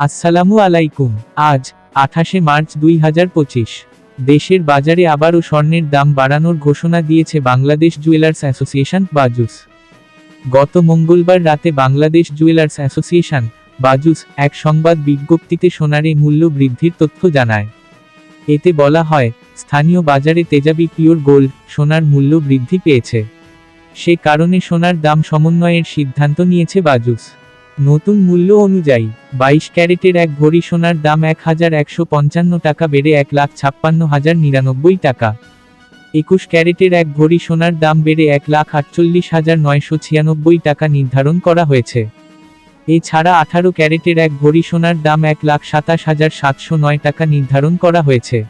আসসালামু আলাইকুম। আজ, আঠাশে মার্চ দুই হাজার পঁচিশ। দেশের বাজারে আবারও স্বর্ণের দাম বাড়ানোর ঘোষণা দিয়েছে বাংলাদেশ জুয়েলার্স অ্যাসোসিয়েশন, বাজুস। গত মঙ্গলবার রাতে বাংলাদেশ জুয়েলার্স অ্যাসোসিয়েশন, বাজুস, এক সংবাদ বিজ্ঞপ্তিতে সোনারে মূল্য বৃদ্ধির তথ্য জানায়। এতে বলা হয়, স্থানীয় বাজারে তেজাবি পিওর গোল্ড, সোনার মূল্য বৃদ্ধি পেয়েছে। সে কারণে সোনার দাম সমন্বয়ের সিদ্ধান্ত নিয়েছে বাজুস। নতুন মূল্য অনুযায়ী, বাইশ ক্যারেটের এক ভরি সোনার দাম এক হাজার একশো পঞ্চান্ন টাকা বেড়ে এক লাখ ছাপ্পান্ন হাজার নিরানব্বই টাকা। একুশ ক্যারেটের এক ভরি সোনার দাম বেড়ে এক লাখ আটচল্লিশ হাজার নয়শো ছিয়ানব্বই টাকা নির্ধারণ করা হয়েছে। এছাড়া আঠারো ক্যারেটের এক ভরি সোনার দাম এক লাখ সাতাশ হাজার সাতশো নয় টাকা নির্ধারণ করা হয়েছে।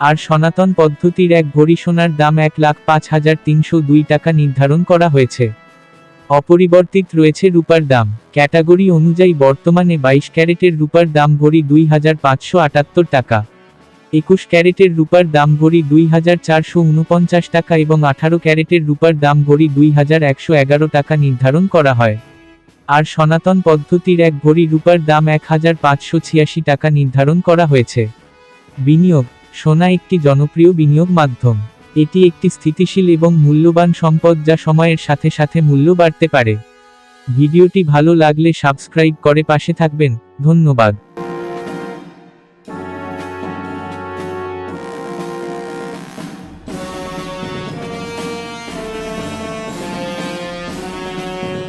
আর সনাতন পদ্ধতির এক ভরি সোনার দাম এক লাখ পাঁচ হাজার তিনশো দুই টাকা নির্ধারণ করা হয়েছে। অপরিবর্তিত রয়েছে রূপার দাম। ক্যাটাগরি অনুযায়ী বর্তমানে বাইশ ক্যারেটের রূপার দাম ভরি দুই হাজার পাঁচশো আটাত্তর টাকা। একুশ ক্যারেটের রূপার দাম ভরি দুই হাজার চারশো উনপঞ্চাশ টাকা এবং আঠারো ক্যারেটের রূপার দাম ভরি দুই হাজার একশো এগারো টাকা নির্ধারণ করা হয়। আর সনাতন পদ্ধতির এক ভরি রূপার দাম এক হাজার পাঁচশো ছিয়াশি টাকা নির্ধারণ করা হয়েছে। বিনিয়োগ, সোনা একটি জনপ্রিয় বিনিয়োগ মাধ্যম। এটি একটি স্থিতিশীল এবং মূল্যবান সম্পদ যা সময়ের সাথে সাথে মূল্য বাড়তে পারে। ভিডিওটি ভালো লাগলে সাবস্ক্রাইব করে পাশে থাকবেন। ধন্যবাদ।